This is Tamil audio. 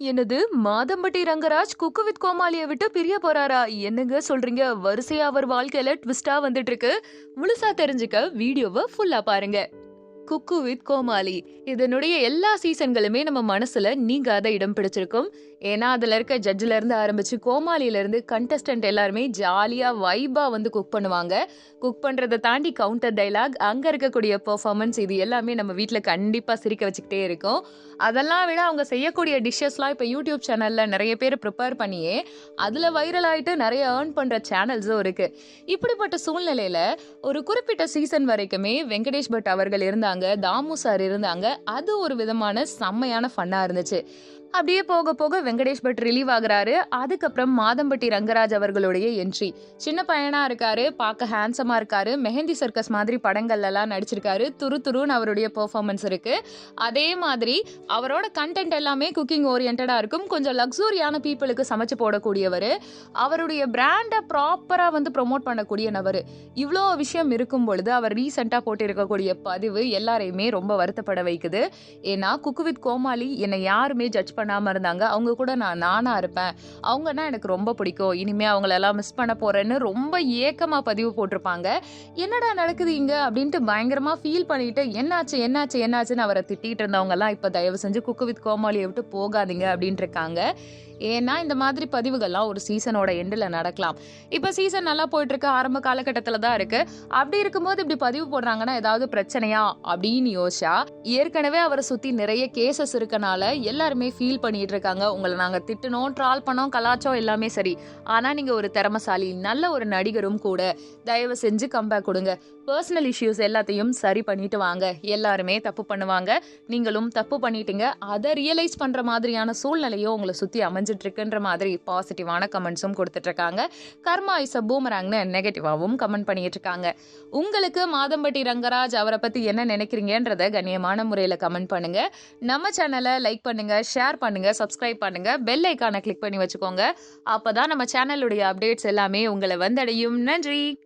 என்னது மாதம்பட்டி ரங்கராஜ் குக்கு வித் கோமாளியை விட்டு பிரிய போறாரா? என்னங்க சொல்றீங்க? வரிசையா அவர் வாழ்க்கையில ட்விஸ்டா வந்துட்டு இருக்கு. முழுசா தெரிஞ்சுக்க வீடியோவை ஃபுல்லா பாருங்க. Cook with Comali. இதனுடைய எல்லா சீசன்களுமே நம்ம மனசுல அதை இடம் பிடிச்சிருக்கும். ஏன்னா அதுல இருக்க ஜட்ஜில் இருந்து ஆரம்பிச்சு கோமாளியில இருந்து கண்டஸ்டன்ட் எல்லாருமே ஜாலியா வைபா வந்து குக் பண்ணுவாங்க. குக் பண்றதை தாண்டி கவுண்டர் டைலாக் அங்க இருக்கக்கூடிய பெர்ஃபார்மன்ஸ் இது எல்லாமே நம்ம வீட்டில் கண்டிப்பா சிரிக்க வச்சுக்கிட்டே இருக்கும். அதெல்லாம் விட அவங்க செய்யக்கூடிய டிஷ்ஷஸ்லாம் இப்போ யூடியூப் சேனல்ல நிறைய பேர் ப்ரிப்பேர் பண்ணியே அதுல வைரல் ஆயிட்டு நிறைய ஏர்ன் பண்ற சேனல்ஸும் இருக்கு. இப்படிப்பட்ட சூழ்நிலையில ஒரு குறிப்பிட்ட சீசன் வரைக்குமே வெங்கடேஷ் பட் அவர்கள் இருந்தாங்க. தாமு சார் இருந்தாங்க அது ஒரு விதமான செம்மையான ஃபன்னாக இருந்துச்சு. அப்படியே போக போக வெங்கடேஷ் பட் ரிலீவ் ஆகுறாரு. அதுக்கப்புறம் மாதம்பட்டி ரங்கராஜ் அவர்களுடைய என்ட்ரி சின்ன பையனா இருக்காரு பார்க்க ஹேண்ட்ஸமா இருக்காரு மெஹந்தி சர்க்கஸ் மாதிரி படங்கள்ல எல்லாம் நடிச்சிருக்காரு. துரு துருன்னு அவருடைய பெர்ஃபார்மன்ஸ் இருக்கு. அதே மாதிரி அவரோட கண்டென்ட் எல்லாமே குக்கிங் ஓரியன்டா இருக்கும். கொஞ்சம் லக்ஸூரியான பீப்புளுக்கு சமைச்சு போடக்கூடியவர். அவருடைய பிராண்டை ப்ராப்பரா வந்து ப்ரொமோட் பண்ணக்கூடிய நபர். இவ்வளோ விஷயம் இருக்கும் பொழுது அவர் ரீசெண்டாக போட்டிருக்கக்கூடிய பதிவு எல்லாரையுமே ரொம்ப வருத்தப்பட வைக்குது. ஏன்னா குக்கு வித் கோமாளி என்னை யாருமே ஜட்ஜ் பண்ணாமல் இருந்தாங்க. அவங்க கூட நான் நானாக இருப்பேன். அவங்கன்னா எனக்கு ரொம்ப பிடிக்கும். இனிமேல் அவங்களெல்லாம் மிஸ் பண்ண போகிறேன்னு ரொம்ப ஏக்கமாக பதிவு போட்டிருப்பாங்க. என்னடா நடக்குது இங்கே? அப்படின்ட்டு பயங்கரமாக ஃபீல் பண்ணிட்டு என்னாச்சு என்னாச்சு என்னாச்சுன்னு அவரை திட்டிட்டு இருந்தவங்கெல்லாம் இப்போ தயவு செஞ்சு குக்கு வித் கோமாளியை விட்டு போகாதீங்க அப்படின்ட்டு இருக்காங்க ஏன்னா இந்த மாதிரி பதிவுகள்லாம் ஒரு சீசனோட எண்டில் நடக்கலாம். இப்போ சீசன் நல்லா போயிட்டுருக்கு ஆரம்ப காலகட்டத்தில் தான் இருக்கு. அப்படி இருக்கும்போது இப்படி பதிவு போடுறாங்கன்னா ஏதாவது பிரச்சனையா? அப்படின்னு யோசிச்சா ஏற்கனவே அவரை சுற்றி நிறைய கேசஸ் இருக்கனால எல்லாருமே ஃபீல் பண்ணிட்டு இருக்காங்க உங்களை நாங்க திட்டணும் ட்ரால் பண்ணோம் கலாச்சோம் எல்லாமே சரி. ஆனா நீங்க ஒரு திறமசாலி நல்ல ஒரு நடிகரும் கூட தயவு செஞ்சு கம்பேக் கொடுங்க. பர்சனல் இஷ்யூஸ் எல்லாத்தையும் சரி பண்ணிட்டு வாங்க. எல்லாருமே தப்பு பண்ணுவாங்க. நீங்களும் தப்பு பண்ணிட்டீங்க. அதை ரியலைஸ் பண்ற மாதிரியான சூழ்நிலையும் உங்களை சுத்தி அமைஞ்சிட்டு இருக்குன்ற மாதிரி பாசிட்டிவான கமெண்ட்ஸும் கொடுத்துட்டு இருக்காங்க கர்மா இஸ் அ பூமராங்னு நெகட்டிவாவும் கமெண்ட் பண்ணிட்டு இருக்காங்க உங்களுக்கு மாதம்பட்டி ரங்கராஜ் அவரை பத்தி என்ன நினைக்கிறீங்கன்றத கண்ணியமான முறையில் கமெண்ட் பண்ணுங்க. நம்ம சேனலை லைக் பண்ணுங்க ஷேர் பண்ணுங்க சப்ஸ்கிரைப் பண்ணுங்க பெல் ஐக்கானை கிளிக் பண்ணி வச்சுக்கோங்க. அப்பதான் நம்ம சேனலுடைய அப்டேட்ஸ் எல்லாமே உங்களை வந்தடையும். நன்றி!